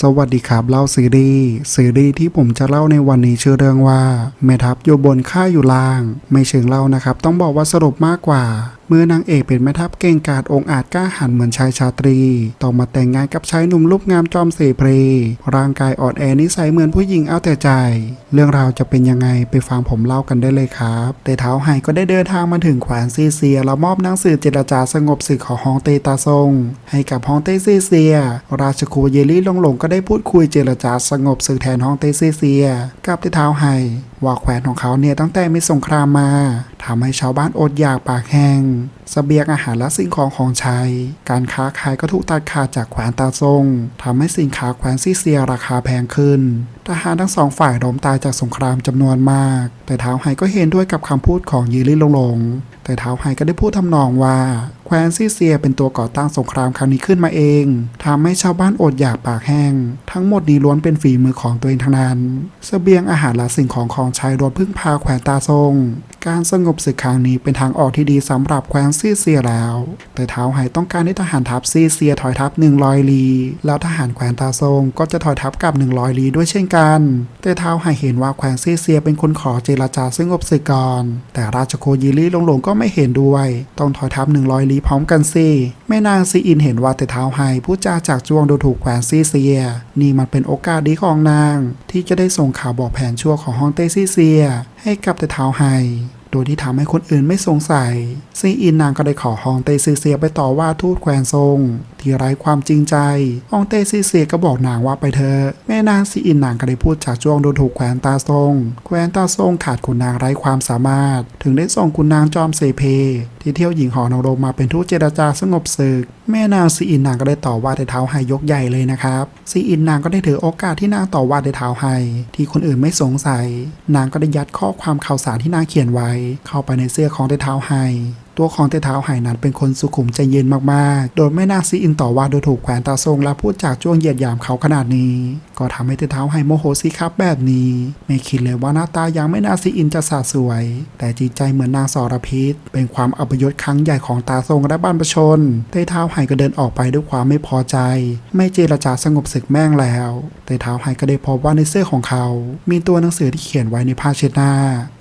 สวัสดีครับเล่าซีรีส์ซีรีส์ที่ผมจะเล่าในวันนี้ชื่อเรื่องว่าแม่ทัพอยู่บนข้าอยู่ล่าง ไม่เชิงเล่านะครับ ต้องบอกว่าสรุปมากกว่า เมื่อนางเอกเป็นแม่ทัพเก่งกาจองอาจกล้าหันเหมือนชายชาตรีต้องมาแต่งงานกับชายหนุ่มรูปงามจอมเสเพรร่างกายอ่อนแอนิสัยเหมือนผู้หญิงเอาแต่ใจ เรื่องราวจะเป็นยังไงไปฟังผมเล่ากันได้เลยครับแต่เท้าไห่ก็ได้เดินทางมาถึงแขวนซีเซีย แล้วมอบหนังสือเจรจาสงบศึกของฮองเตตาซง ให้กับฮองเตซีเซีย ราชครูเยลี่หลงหลงก็ได้พูดคุยเจรจาสงบศึกแทนฮองเตซีเซีย กับเท้าไห่ว่าแขวนของเขาเนี่ยตั้งแต่มีสงครามมาทำให้ชาวบ้านอดอยากปากแห้งสเสบียงอาหารและสิ่งของของใช้ การค้าขายก็ถูกตัดขาดจากแขวนตาซงทำให้สินค้าแขวนซีเซียราคาแพงขึ้น ทหารทั้งสองฝ่ายล้มตายจากสงครามจำนวนมาก แต่ท้าวไฮก็เห็นด้วยกับคำพูดของยีริลงหลง แต่ท้าวไฮก็ได้พูดทำนองว่า แคว้นซีเซียเป็นตัวก่อตั้งสงครามครั้งนี้ขึ้นมาเองทำให้ชาวบ้านอดอยากปากแห้ง ทั้งหมดนี้ล้วนเป็นฝีมือของตัวเองทั้งนั้นเสบียงอาหารและสิ่งของของใช้รวมพึ่งพาแขวนตาทรงการสงบศึกครั้งนี้เป็นทางออกที่ดีสำหรับแคว้นซีเซียแล้ว แต่เท้าไฮต้องการให้ทหารทัพซีเซียถอยทัพ100 ลี แล้วทหารแคว้นตาทรงก็จะถอยทัพกลับ 100 ลีด้วยเช่นกัน แต่เท้าไฮเห็นว่าแคว้นซีเซียเป็นคนขอเจรจาสงบศึกก่อนแต่ราชโคยิลี่หลงๆก็ไม่เห็นด้วย ต้องถอยทัพ100 ลีพร้อมกันสิแม่นางซีอินเห็นว่าแต่เท้าไฮผู้จาจากจวงดูถูกแขวนซีเซีย นี่มันเป็นโอกาสดีของนาง ที่จะได้ส่งข่าวบอกแผนชั่วของฮองเต้ซีเซีย ให้กับแต่เท้าไฮโดยที่ทำให้คนอื่นไม่สงสัยซีอินนางก็ได้ขอฮองเตซีเซียไปต่อว่าทูตแควนทรงที่ไร้ความจริงใจฮองเตซีเซียก็บอกนางว่าไปเถอะแม่นางซีอินนางก็ได้พูดจากจ้วงโดูถูกแควนตาทรงแควนตาทรงขาดคุณนางไร้ความสามารถ ถึงได้ส่งคุณนางจอมเซเพ ที่เที่ยวหญิงหอนางรมมาเป็นทูตเจรจาสงบศึก แม่นางซีอินนางก็ได้ต่อว่าในเท้าไฮยกใหญ่เลยนะครับซีอินนางก็ได้ถือโอกาสที่นางต่อว่าในเท้าไฮที่คนอื่นไม่สงสัย นางก็ได้ยัดข้อความข่าวสารที่นางเขียนไว้ เข้าไปในเสื้อของในเท้าไฮ ตัวของเตเท้าไหนั้นเป็นคนสุขุมใจเย็นมากๆ โดยไม่น่าซีอินต่อว่าโดยถูกแขวนตาทรงและพูดจากจ้วงเหยียดหยามเขาขนาดนี้ ก็ทำให้เตเท้าไหโมโหสิครับแบบนี้ ไม่คิดเลยว่าหน้าตายังไม่น่าซีอินจะสาสวย แต่จิตใจเหมือนนางสรพิษ เป็นความอัปยศครั้งใหญ่ของตาทรงและบ้านประชน เตเท้าไหก็เดินออกไปด้วยความไม่พอใจ ไม่เจรจาสงบศึกแม่งแล้วแต่เท้าไหก็ได้พบว่าในเสื้อของเขา มีตัวหนังสือที่เขียนไว้ในผ้าเช็ดหน้า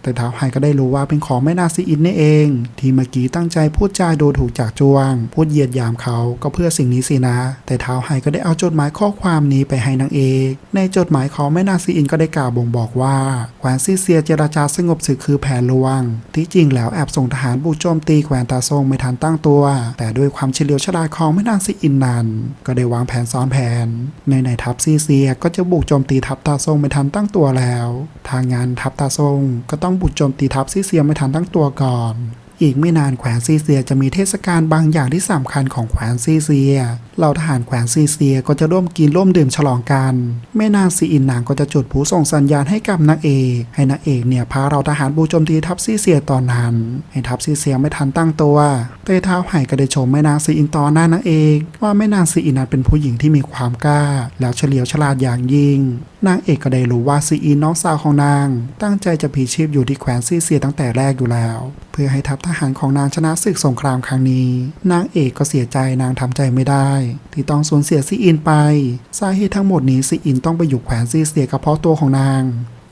แต่เท้าไหก็ได้รู้ว่าเป็นของแม่นาซีอินนี่เอง ที่เมื่อกี้ตั้งใจพูดจาดูถูกจากจวง พูดเหยียดหยามเขาก็เพื่อสิ่งนี้สินะ แต่เท้าไหก็ได้เอาจดหมายข้อความนี้ไปให้นางเอกในจดหมายของแม่นาซีอินก็ได้กล่าวบ่งบอกว่าแคว้นซีเซียเจรจาสงบศึกคือแผนลวง ที่จริงแล้วแอบส่งทหารบุกโจมตีแคว้นตาซงไม่ทันตั้งตัว แต่ด้วยความเฉลียวฉลาดของแม่นางซีอินนั้น ก็ได้วางแผนซ้อนแผน ในในทัพซีเซียก็จะบุกโจมตีทัพตาซงไม่ทันตั้งตัวแล้ว ทางงานทัพตาซงก็ต้องบุกโจมตีทัพซีเซียไม่ทันตั้งตัวก่อน อีกไม่นานแขวนซีเซียจะมีเทศกาลบางอย่างที่สำคัญของแขวนซีเซียเหล่าทหารแขวนซีเซียก็จะร่วมกินร่วมดื่มฉลองกันแม่นางซีอินนางก็จะจุดผู้ส่งสัญญาณให้กับนางเอกให้นางเอกเนี่ยพาเราทหารบูโจมตีทัพซีเซียตอนนั้นให้ทัพซีเซียไม่ทันตั้งตัวเตเท้าไห่ก็ได้ชมแม่นางซีอินตอนหน้านางเอกว่าแม่นางซีอินนั้นเป็นผู้หญิงที่มีความกล้า แล้วเฉลียวฉลาดอย่างยิ่งนางเอกก็ได้รู้ว่าซีอินน้องสาวของนาง ตั้งใจจะพีชีพอยู่ที่แขวนซีเซียตั้งแต่แรกอยู่แล้ว พื่อให้ทัพทหารของนางชนะศึกสงครามครั้งนี้ นางเอกก็เสียใจนางทำใจไม่ได้ ที่ต้องสูญเสียซีอินไป สาเหตุทั้งหมดนี้ซีอินต้องไปอยู่แขวนซีเสียก็เพราะตัวของนาง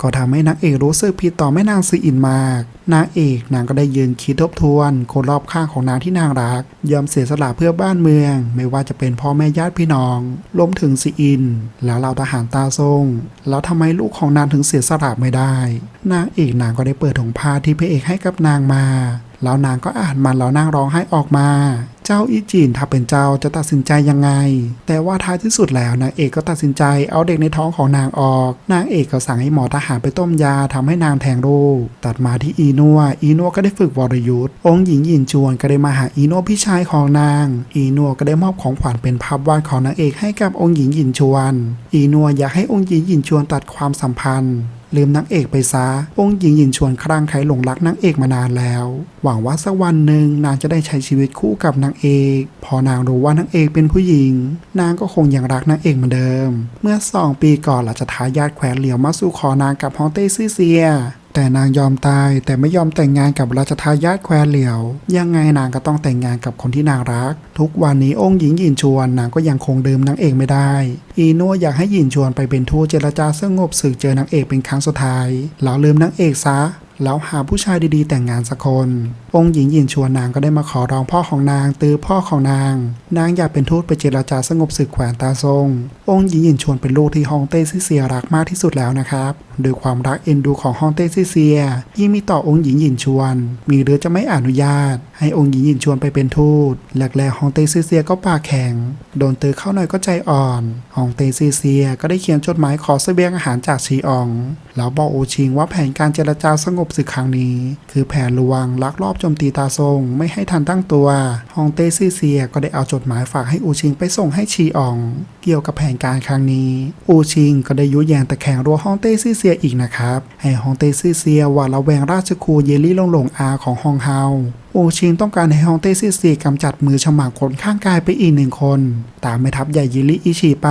ก็ทำให้นางเอกรู้สึกผิดต่อแม่นางซีอินมาก นางเอกนางก็ได้ยืนคิดทบทวน คนรอบข้างของนางที่นางรัก ยอมเสียสละเพื่อบ้านเมือง ไม่ว่าจะเป็นพ่อแม่ญาติพี่น้องรวมถึงซีอิน แล้วเราทหารตาทรง แล้วทำไมลูกของนางถึงเสียสละไม่ได้ นางเอกนางก็ได้เปิดถุงผ้าที่พระเอกให้กับนางมา แล้วนางก็อ่านมันแล้วนางร้องไห้ออกมา เจ้าอีจีนถ้าเป็นเจ้าจะตัดสินใจยังไง แต่ว่าท้ายที่สุดแล้วนางเอกก็ตัดสินใจเอาเด็กในท้องของนางออก นางเอกก็สั่งให้หมอทหารไปต้มยาทำให้นางแทงลูกตัดมาที่อีนัวอีนัวก็ได้ฝึกวรยุทธ์องค์หญิงยินจวนก็ได้มาหาอีนัวพี่ชายของนาง อีนัวก็ได้มอบของขวัญเป็นภาพวาดของนางเอกให้กับองค์หญิงยินชวน อีนัวอยากให้องค์หญิงยินชวนตัดความสัมพันธ์ ลืมนางเอกไปซะ องค์หญิงหยินชวนครั่งใครหลงรักนางเอกมานานแล้ว หวังว่าสักวันหนึ่งนางจะได้ใช้ชีวิตคู่กับนางเอก พอนางรู้ว่านางเอกเป็นผู้หญิง นางก็คงยังรักนางเอกเหมือนเดิม เมื่อสองปีก่อนหลังจากทายาทแคว้นเหลียวมาสู่ขอนางกับฮองเต้ซื่อเซีย แต่นางยอมตายแต่ไม่ยอมแต่งงานกับราชทายาทแควนเหลียว ยังไงนางก็ต้องแต่งงานกับคนที่นางรัก ทุกวันนี้องค์หญิงหยินชวนนางก็ยังคงดื่มนางเอกไม่ได้ อีนัวอยากให้หยินชวนไปเป็นทูตเจรจาสงบสึกเจอนางเอกเป็นครั้งสุดท้ายแล้วลืมนางเอกซะ แล้วหาผู้ชายดีๆแต่งงานสักคน องค์หญิงหยินชวนนางก็ได้มาขอร้องพ่อของนางตื้อพ่อของนาง นางอยากเป็นทูตไปเจรจาสงบศึกแขวนตาทรง องค์หญิงหยินชวนเป็นลูกที่ฮองเต้ซิเซียรักมากที่สุดแล้วนะครับโดยความรักเอ็นดูของฮองเต้ซิเซียที่มีต่อองค์หญิงหยินชวน มีหรือจะไม่อนุญาต ให้องค์หญิงหยินชวนไปเป็นทูตแรกๆฮองเต้ซิเซียก็ปากแข็ง โดนตื้อเข้าหน่อยก็ใจอ่อนฮองเต้ซิเซียก็ได้เขียนจดหมายขอเสบียงอาหารจากชีออง แล้วบอกโอชิงว่าแผนการเจรจาสงบศึกครั้งนี้ คือแผนลวงลักลอบโจมตีตาทรงไม่ให้ทันตั้งตัว ฮองเต้ซื่อเซียก็ได้เอาจดหมายฝากให้อูชิงไปส่งให้ชีออง เกี่ยวกับแผนการครั้งนี้ อูชิงก็ได้ยุแยงตะแคงรัวฮองเต้ซีเซียอีกนะครับ ให้ฮองเต้ซีเซียหว่าดระแวงราชครูเยลลี่ลงหลงอาของฮองเฮาอูชิงต้องการให้ฮองเต้ซีเซียกำจัดมือฉมังคนข้างกายไปอีกหนึ่งคน ตามแม่ทัพใหญ่ยิลิอิชิไป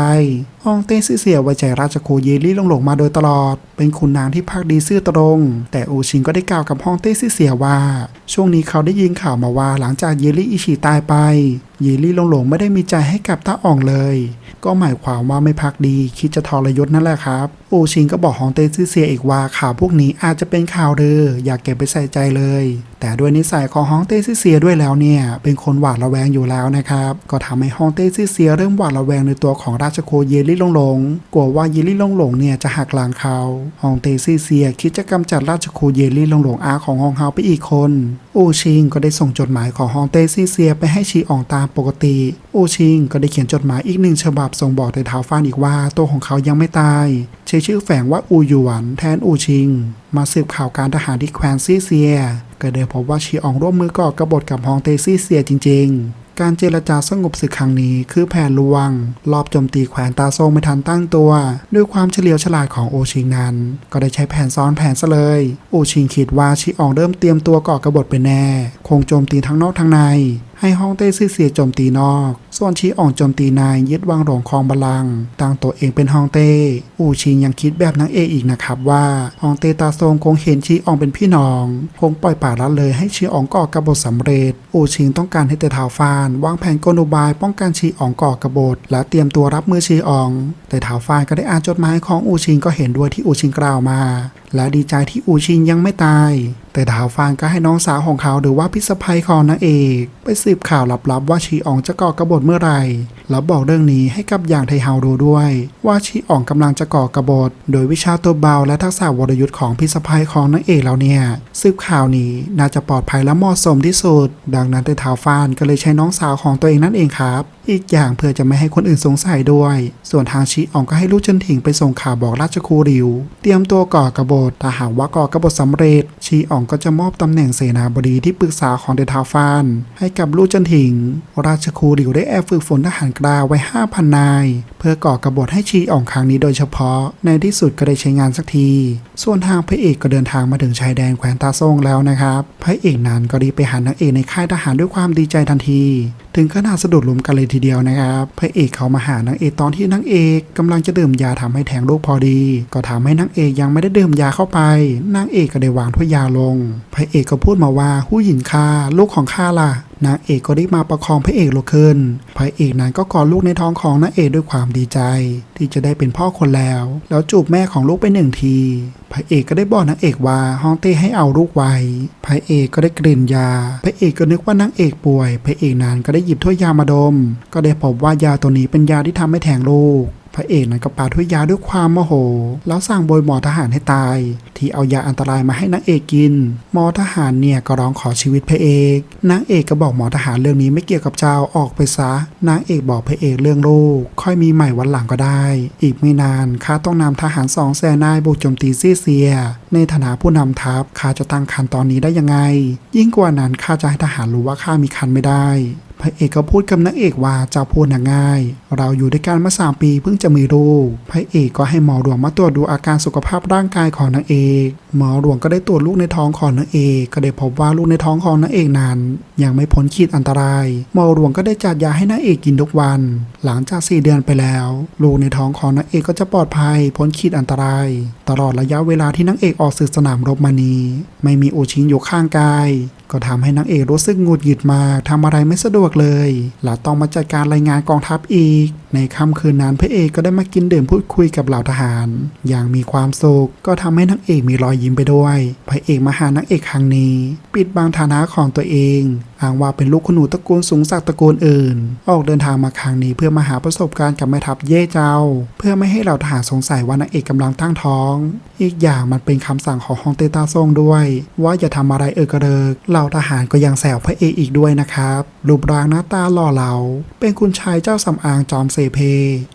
ฮองเต้ซีเซียไว้ใจราชครูเยลี่ลงหลงมาโดยตลอด เป็นขุนนางที่ภาคดีซื่อตรง แต่อูชิงก็ได้กล่าวกับฮองเต้ซีเซียว่า ช่วงนี้เขาได้ยินข่าวมาว่าหลังจากเยลี่อิชิตายไปเยลลี่ลงหลงไม่ได้มีใจให้กับต้าอ่องเลยก็หมายความว่าไม่พักดี คิดจะทรยศนั่นแหละครับ อูชิงก็บอกฮองเต้ซีเซียอีกว่าข่าวพวกนี้อาจจะเป็นข่าวเรืออย่าเก็บไปใส่ใจเลย แต่ด้วยนิสัยของฮองเต้ซิเซียด้วยแล้วเนี่ย เป็นคนหวาดระแวงอยู่แล้วนะครับ ก็ทำให้ฮองเต้ซิเซียเริ่มหวาดระแวงในตัวของราชโคเยลี่ลงหลงกลัวว่าเยลี่ลงหลงเนี่ยจะหักหลังเขาฮองเต้ซิเซียคิดจะกำจัดราชโคเยลี่ลงหลงอาของฮองเฮาไปอีกคน อูชิงก็ได้ส่งจดหมายของฮองเต้ซิเซียไปให้ชีอองตามปกติ อูชิงก็ได้เขียนจดหมายอีกหนึ่งฉบับส่งบอกในท้าวฟ้านอีกว่าตัวของเขายังไม่ตายใช้ชื่อแฝงว่าอูหยวน แทนอูชิง มาสืบข่าวการทหารที่แคว้นซีเซีย ก็ได้พบว่าชีอองร่วมมือก่อกบฏกับฮองเตซีเซียจริง ๆการเจรจาสงบศึกครั้งนี้คือแผนลวง รอบโจมตีแขวนตาโซงไม่ทันตั้งตัว ด้วยความเฉลียวฉลาดของโอชิงนั้น ก็ได้ใช้แผนซ้อนแผนซะเลย โอชิงคิดว่าชีอองเริ่มเตรียมตัวก่อกบฏเป็นแน่ คงโจมตีทั้งนอกทั้งในให้ฮ่องเต้ซื่อเสียโจมตีนอก ส่วนชีอ่องโจมตีในยึดวังหลวงครองบัลลังตั้งตัวเองเป็นฮ่องเต้ อูชิงยังคิดแบบนางเอกอีกนะครับว่าฮ่องเต้ตาทรงคงเห็นชีอ่องเป็นพี่น้อง คงปล่อยป่าละเลยให้ชีอ่องก่อกระบฏสำเร็จ อูชิงต้องการให้แต่าวฟานวางแผนกลอุบายป้องกันชีอ่องก่อกระบฏและเตรียมตัวรับมือชีอ่อง แต่ท้าวฟานก็ได้อ่านจดหมายของอูชิงก็เห็นด้วยที่อูชิงกล่าวมา และดีใจที่อูชิงยังไม่ตาย แต่ดาวฟางก็ให้น้องสาวของเขาหรือว่าพิสภัยของนางเอก ไปสืบข่าวลับๆว่าชีอองจะก่อกบฏเมื่อไหร่แล้วบอกเรื่องนี้ให้กับอย่างไทเฮาดูด้วย ว่าชีอองกำลังจะก่อกบฏ โดยวิชาตัวเบาและทักษะวรยุทธ์ของพิสภัยของนางเอกแล้วเนี่ยสืบข่าวนี้น่าจะปลอดภัยและเหมาะสมที่สุด ดังนั้นแต่ท้าวฟานก็เลยใช้น้องสาวของตัวเองนั่นเองครับอีกอย่างเพื่อจะไม่ให้คนอื่นสงสัยด้วย ส่วนทางชีอองก็ให้ลูกจันถิงไปส่งข่าวบอกราชครูริว เตรียมตัวก่อกบฏถ้าหากว่าก่อกบฏสำเร็จ ชีอองก็จะมอบตำแหน่งเสนาบดีที่ปรึกษาของเดทาวฟาน ให้กับลูกจันถิง ราชครูริวได้แอบฝึกฝนทหารกล้าไว้5,000นาย เพื่อก่อกบฏให้ชีอองครั้งนี้โดยเฉพาะ ในที่สุดก็ได้ใช้งานสักที ส่วนทางพระเอกก็เดินทางมาถึงชายแดนแคว้นตาซ่งแล้วนะครับ พระเอกนั้นก็รีบไปหานางเอกในค่ายทหารด้วยความดีใจทันที ถึงขนาดสะดุดล้มกันเลยทีเดียวนะครับ พระเอกเขามาหานางเอกตอนที่นางเอกกำลังจะดื่มยาทำให้แทงลูกพอดี ก็ทำให้นางเอกยังไม่ได้ดื่มยาเข้าไป นางเอกก็ได้วางถ้วยยาลง พระเอกก็พูดมาว่าหู้หญิงคาลูกของข้าล่ะ นางเอกก็ได้มาประคองพระเอกลุกขึ้น พระเอกนั้นก็กอดลูกในท้องของนางเอกด้วยความดีใจ ที่จะได้เป็นพ่อคนแล้ว แล้วจูบแม่ของลูกไปหนึ่งที พระเอกก็ได้บอกนางเอกว่าฮ่องเต้ให้เอาลูกไว้ พระเอกก็ได้กลิ่นยา พระเอกก็นึกว่านางเอกป่วย พระเอกนั้นก็ได้หยิบถ้วยยามาดม ก็ได้พบว่ายาตัวนี้เป็นยาที่ทำให้แทงลูก พระเอกนั้นก็ปาถ้วยยาด้วยความโมโห แล้วสั่งโบยหมอทหารให้ตาย ที่เอายาอันตรายมาให้นางเอกกิน หมอทหารเนี่ยก็ร้องขอชีวิตพระเอกนางเอกก็บอกหมอทหารเรื่องนี้ไม่เกี่ยวกับเจ้าออกไปซะนางเอกบอกพระเอกเรื่องลูก ค่อยมีใหม่วันหลังก็ได้ อีกไม่นานข้าต้องนำทหารสองแสนนายบุกโจมตีซีเซีย ในฐานะผู้นำทัพข้าจะตั้งคันตอนนี้ได้ยังไง ยิ่งกว่านั้นข้าจะให้ทหารรู้ว่าข้ามีคันไม่ได้ พระเอกก็พูดกับนางเอกว่าเจ้าพูดน่ะง่าย เราอยู่ด้วยกันมาสามปีเพิ่งจะมีลูกพระเอกก็ให้หมอหลวงมาตรวจดูอาการสุขภาพร่างกายของนางเอก หมอหลวงก็ได้ตรวจลูกในท้องของนางเอก ก็ได้พบว่าลูกในท้องของนางเอกนั้น ยังไม่พ้นขีดอันตราย หมอหลวงก็ได้จัดยาให้นางเอกกินทุกวัน หลังจากสี่เดือนไปแล้ว ลูกในท้องของนางเอกก็จะปลอดภัยพ้นขีดอันตราย ตลอดระยะเวลาที่นางเอกออกสื่อสนามรบมานี้ ไม่มีโอชิงอยู่ข้างกาย ก็ทำให้นางเอกรู้สึกหงุดหงิดมากทำอะไรไม่สะดวกเลยหละต้องมาจัดการรายงานกองทัพอีก ในค่ำคืนนั้นพระเอกก็ได้มากินดื่มพูดคุยกับเหล่าทหาร อย่างมีความสุขก็ทำให้นางเอกมีรอยยิ้มไปด้วย พระเอกมาหานางเอกครั้งนี้ ปิดบังฐานะของตัวเอง อ้างว่าเป็นลูกคุณหนูตระกูลสูงศักดิ์ตระกูลอื่น ออกเดินทางมาครั้งนี้เพื่อมาหาประสบการณ์กับแม่ทัพเย่เจ้า เพื่อไม่ให้เหล่าทหารสงสัยว่านางเอกกำลังตั้งท้อง อีกอย่างมันเป็นคำสั่งของฮองเตต้าซงด้วย ว่าอย่าทำอะไรเออกระเริกเหล่าทหารก็ยังแซวพระเอกอีกด้วยนะครับรูปร่างหน้าตาหล่อเหลา เป็นคุณชายเจ้าสำอางจอมเซเพ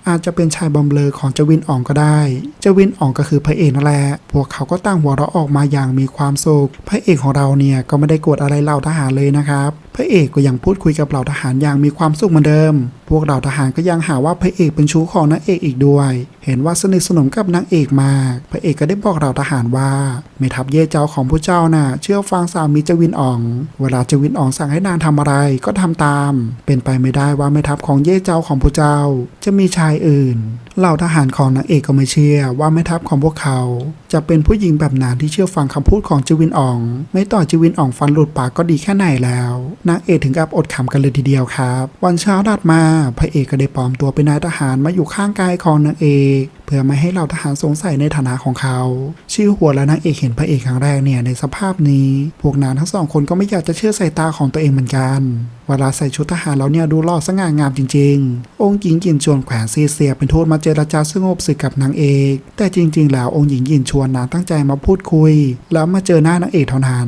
อาจจะเป็นชายบำเรอของเจวินอ่องก็ได้เจวินอ่องก็คือพระเอกนั่นแหละพวกเขาก็ตั้งหัวเราะออกมาอย่างมีความสุขพระเอกของเราเนี่ยก็ไม่ได้โกรธอะไรเหล่าทหารเลยนะครับพระเอกก็ยังพูดคุยกับเหล่าทหารอย่างมีความสุขเหมือนเดิม พวกเหล่าทหารก็ยังหาว่าพระเอกเป็นชู้ของนางเอกอีกด้วย เห็นว่าสนิทสนมกับนางเอกมาก พระเอกก็ได้บอกเหล่าทหารว่าแม่ทัพเย่เจ้าของผู้เจ้าน่ะเชื่อฟังสามีจวินอ่อง เวลาจวินอ่องสั่งให้นางทำอะไรก็ทำตาม เป็นไปไม่ได้ว่าแม่ทัพของเย่เจ้าของผู้เจ้า จะมีชายอื่นเหล่าทหารของนางเอกก็ไม่เชื่อว่าแม่ทัพของพวกเขา จะเป็นผู้หญิงแบบนั้นที่เชื่อฟังคำพูดของเจวินอ่อง ไม่ต่อเจวินอ่องฟันหลุดปากก็ดีแค่ไหนแล้วนางเอกถึงกับอดขำกันเลยทีเดียวครับ วันเช้าดัดมาพระเอกก็ได้ปลอมตัวเป็นนายทหารมาอยู่ข้างกายของนางเอก พื่อไม่ให้เหล่าทหารสงสัยในฐานะของเขา ชื่อหัวและนางเอกเห็นพระเอกครั้งแรกเนี่ยในสภาพนี้ พวกนางทั้งสองคนก็ไม่อยากจะเชื่อสายตาของตัวเองเหมือนกัน เวลาใส่ชุดทหารแล้วเนี่ยดูหล่อสง่างามจริง ๆ องค์หญิงยินชวนแขวนซีเซียเป็นทูตมาเจรจาสงบศึกกับนางเอก แต่จริง ๆ แล้วองค์หญิงยินชวนนางตั้งใจมาพูดคุย แล้วมาเจอหน้านางเอกเท่านั้น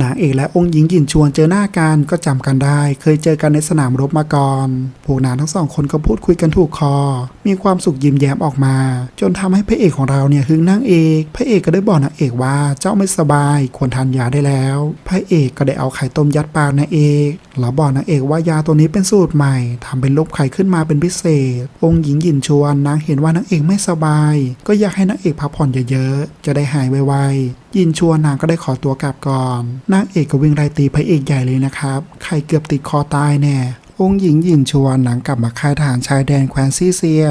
นางเอกและองค์หญิงยินชวนเจอหน้ากันก็จำกันได้ เคยเจอกันในสนามรบมาก่อน พวกนางทั้งสองคนก็พูดคุยกันถูกคอ มีความสุขยิ้มแย้มออกมาจนทำให้พระเอกของเราเนี่ยหึงนางเอก พระเอกก็ได้บอกนางเอกว่าเจ้าไม่สบายควรทานยาได้แล้ว พระเอกก็ได้เอาไข่ต้มยัดปากนางเอกแล้วบอกนางเอกว่ายาตัวนี้เป็นสูตรใหม่ทำเป็นลบไข่ขึ้นมาเป็นพิเศษ องค์หญิงหยินชวนนางเห็นว่านางเอกไม่สบาย ก็อยากให้นางเอกพักผ่อนเยอะๆจะได้หายไวๆยินชวนนางก็ได้ขอตัวกลับก่อนนางเอกก็วิ่งไล่ตีพระเอกใหญ่เลยนะครับใครเกือบติดคอตายแน่องค์หญิงยินชวนหลังกลับมาค่ายทหารชายแดนแคว้นซีเซีย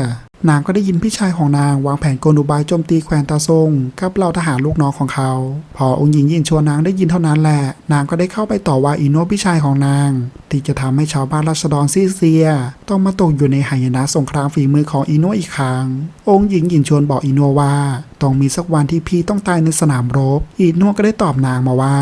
นางก็ได้ยินพี่ชายของนางวางแผนกลอุบายโจมตีแควนตาซงกับเหล่าทหารลูกน้องของเขา พอองค์หญิงยินชวนนางได้ยินเท่านั้นแหละ นางก็ได้เข้าไปต่อว่าอีโนพี่ชายของนาง ที่จะทำให้ชาวบ้านราษฎรซีเซีย ต้องมาตกอยู่ในหายนะสงครามฝีมือของอีโนอีกครั้ง องค์หญิงยินชวนบอกอีโนว่าต้องมีสักวันที่พี่ต้องตายในสนามรบ อีโนก็ได้ตอบนางมาว่า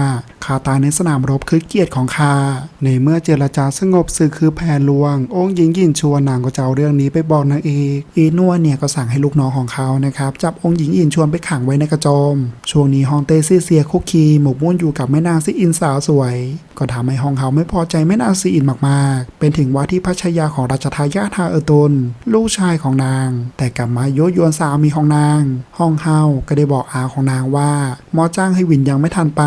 ข้าตายในสนามรบคือเกียรติของข้า ในเมื่อเจรจาสงบศึกคือแผนลวง องค์หญิงยินชวนนางก็จะเอาเรื่องนี้ไปบอกนางเอกอีโนเนี่ยก็สั่งให้ลูกน้องของเขานะครับจับองค์หญิงยินชวนไปขังไว้ในกระโจม ช่วงนี้ฮองเต้ซีเซียคุกคีหมกมุ่นอยู่กับแม่นางซีอินสาวสวย ก็ทำให้ฮองเฮาไม่พอใจแม่นางซีอินมากๆ เป็นถึงว่าที่พระชายาของราชทายาทฮาเออตุนลูกชายของนาง แต่กลับมายยวนสามีของนางฮองเฮาก็ได้บอกอาของนางว่าหมอจ้างให้วินยังไม่ทันไป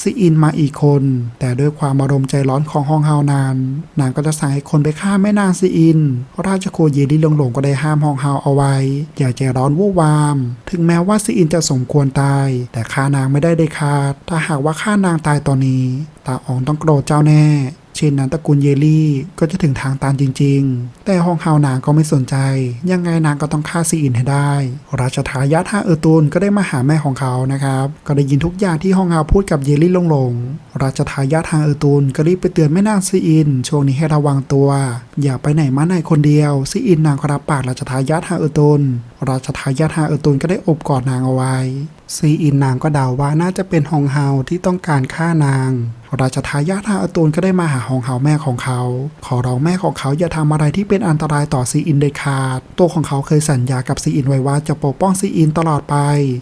ซีอินมาอีกคน แต่ด้วยความอารมณ์ใจร้อนของฮองเฮานาน นางก็จะสั่งให้คนไปฆ่าแม่นางซีอินราชโคเยลิหลงหลงก็ได้ห้ามฮองเฮาเอาไว้ อย่าใจร้อนวู่วาม ถึงแม้ว่าซีอินจะสมควรตาย แต่ฆ่านางไม่ได้เด็ดขาด ถ้าหากว่าฆ่านางตายตอนนี้ตาอองต้องโกรธเจ้าแน่ ชนนั้นตระกูลเยลี่ก็จะถึงทางตันจริง ๆ แต่ฮองเฮานางก็ไม่สนใจ ยังไงนางก็ต้องฆ่าซีอินให้ได้ ราชทายาทฮาเออตูนก็ได้มาหาแม่ของเขานะครับ ก็ได้ยินทุกอย่างที่ฮองเฮาพูดกับเยลี่ลงลงๆราชทายาทฮาเออตูนก็รีบไปเตือนแม่นางซีอิน ช่วงนี้ให้ระวังตัว อย่าไปไหนมาไหนคนเดียวซีอินนางก็รับปากราชทายาทฮาเออตูนราชทายาทฮาเออตูนก็ได้อบกอดนางเอาไว้ซีอินนางก็เดาว่าน่าจะเป็นฮองเฮาที่ต้องการฆ่านาง ราชทายาทฮาอตูนก็ได้มาหาฮองเฮาแม่ของเขา ขอร้องแม่ของเขาอย่าทำอะไรที่เป็นอันตรายต่อซีอินเด็ดขาด ตัวของเขาเคยสัญญากับซีอินไว้ว่าจะปกป้องซีอินตลอดไป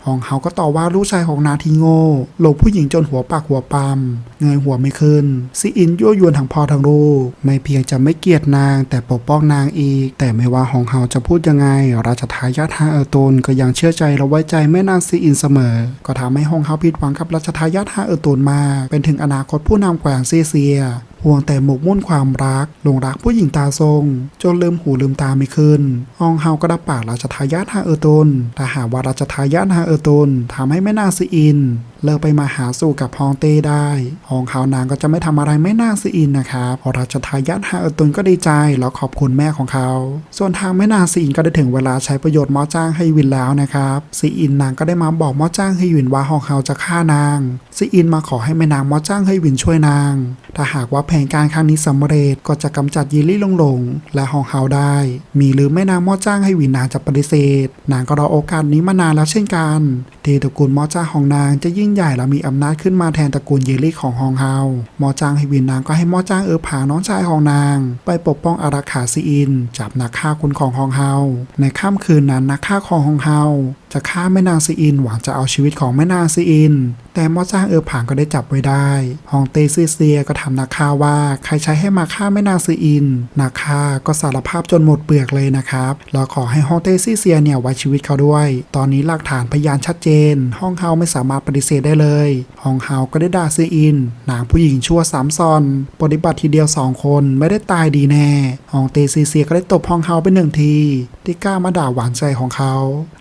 ฮองเฮาก็ต่อว่าลูกชายของนาทีโง่หลบผู้หญิงจนหัวปากหัวปั๊มเงยหัวไม่ขึ้นซีอินยั่วยวนทั้งพ่อทั้งลูกไม่เพียงจะไม่เกลียดนาง แต่ปกป้องนางอีก แต่ไม่ว่าฮองเฮาจะพูดยังไง ราชทายาทฮาอตูนก็ยังเชื่อใจและไว้ใจแม่นางซีอินเสมอ ก็ทำให้ฮองเฮาผิดหวังกับราชทายาทฮาออตูนมากเป็นถึงอนาคตผู้นำแขวงซีเซีย ห่วงแต่หมกมุ่นความรักหลงรักผู้หญิงตาทรง จนลืมหูลืมตาไม่ขึ้นฮองเฮาก็รับปากราชทายาทฮาเออตุนแต่หากว่าราชทายาทฮาเออตุนทำให้แม่นางซีอิน เลิกไปมาหาสู่กับฮองเต้ได้ฮองเฮานางก็จะไม่ทำอะไรแม่นางซีอินนะครับพราะราชทายาทฮาเออตุนก็ดีใจแล้วขอบคุณแม่ของเขา ส่วนทางแม่นางซีอินก็ได้ถึงเวลาใช้ประโยชน์มอจ้างให้วินแล้วนะครับซีอินนางก็ได้มาบอกมอจ้างให้วินว่าฮองเฮาจะฆ่านางซีอินมาขอให้แม่นางมอจ้างให้วินช่วยนางถ้าหากว่าแผนการครั้งนี้สำเร็จก็จะกำจัดยีลี่ลงหลง และฮองเฮาได้ มีหรือแม่นางหมอจ้างให้วินนางจะปฏิเสธ นางก็รอโอกาสนี้มานานแล้วเช่นกันที่ตระกูลหมอจ้างของนางจะยิ่งใหญ่และมีอำนาจขึ้นมาแทนตระกูลเยลี่ของฮองเฮาหมอจ้างให้วินนางก็ให้หมอจ้างเออผาน้องชายของนาง ไปปกป้องอารักขาซีอิน จับนักฆ่าคุณของฮองเฮาในค่ำคืนนั้นนักฆ่าของฮองเฮา จะฆ่าแม่นางซีอินหวังจะเอาชีวิตของแม่นางซีอิน แต่มอจ้างเออผางก็ได้จับไว้ได้ ฮองเตซีเซียก็ถามนักฆ่าว่าใครใช้ให้มาฆ่าแม่นางซีอินนักฆ่าก็สารภาพจนหมดเปลือกเลยนะครับแล้วขอให้ฮองเตซีเซียเนี่ยไว้ชีวิตเขาด้วย ตอนนี้หลักฐานพยานชัดเจนห้องเฮาไม่สามารถปฏิเสธได้เลย ฮองเฮาก็ได้ด่าซีอินนางผู้หญิงชั่วสามซอน ปฏิบัติทีเดียวสองคนไม่ได้ตายดีแน่ ฮองเตซีเซียก็ได้ตบฮองเฮาไปหนึ่งทีที่กล้ามาด่าหวานใจของเขา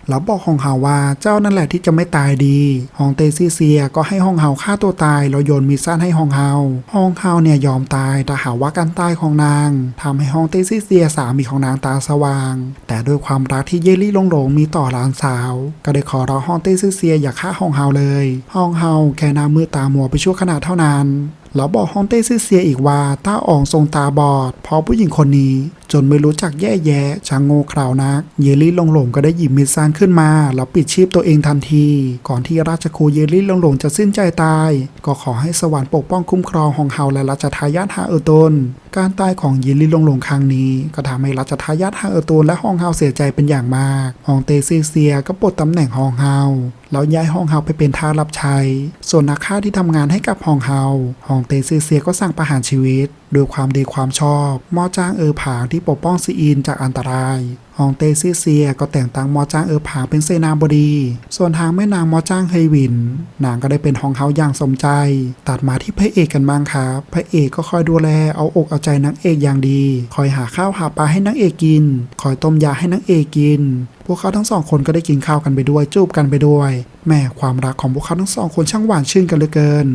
แล้วบอกฮองเฮาว่าเจ้านั่นแหละที่จะไม่ตายดีฮองเตซีเซียก็ให้ฮองเฮาฆ่าตัวตายแล้วโยนมีดสั้นให้ฮองเฮาฮองเฮาเนี่ยยอมตายแต่หาว่าการตายของนางทำให้ฮองเตซีเซียสามีของนางตาสว่าง แต่ด้วยความรักที่เยลลี่ลงหลงมีต่อหลานสาว ก็ได้ขอร้องฮองเตซีเซียอย่าฆ่าฮองเฮาเลยฮองเฮาแค่หน้ามือตามัวไปชั่วขณะเท่านั้น แล้วบอกฮองเต้ซิเซียอีกว่าต้าอ่องทรงตาบอด เพราะผู้หญิงคนนี้ จนไม่รู้จักแย่แย่ช่างโง่เขลานัก เยลลี่ลงหลงก็ได้หยิบมิดซานขึ้นมา แล้วปิดชีพตัวเองทันที ก่อนที่ราชครูเยลลี่ลงหลงจะสิ้นใจตาย ก็ขอให้สวรรค์ปกป้องคุ้มครองฮองเฮาและราชทายาทฮาเออร์ตนการตายของเยลลี่ลงหลงครั้งนี้ ก็ทำให้ราชทายาทฮาเออร์ตนและฮองเฮาเสียใจเป็นอย่างมากฮองเตซิเซียก็ปลดตำแหน่งฮองเฮา แล้วย้ายห้องเฮาไปเป็นทาสรับใช้ ส่วนนักฆ่าที่ทำงานให้กับฮองเฮาฮองเตซิเซียก็สั่งประหารชีวิต ด้วยความดีความชอบมอจ้างเออผางที่ปกป้องซีอินจากอันตรายฮองเตซิเซียก็แต่งตั้งมอจ้างเออผางเป็นเสนาบดี ส่วนทางแม่นางมอจ้างเฮวิน นางก็ได้เป็นฮองเฮาอย่างสมใจ ตัดมาที่พระเอกกันบ้างครับ พระเอกก็คอยดูแลเอาอกเอาใจนางเอกอย่างดี คอยหาข้าวหาปลาให้นางเอกกิน คอยต้มยาให้นางเอกกิน พวกเขาทั้งสองคนก็ได้กินข้าวกันไปด้วยจูบกันไปด้วย แม่ความรักของพวกเขาทั้งสองคนช่างหวานชื่นกันเหลือเกิน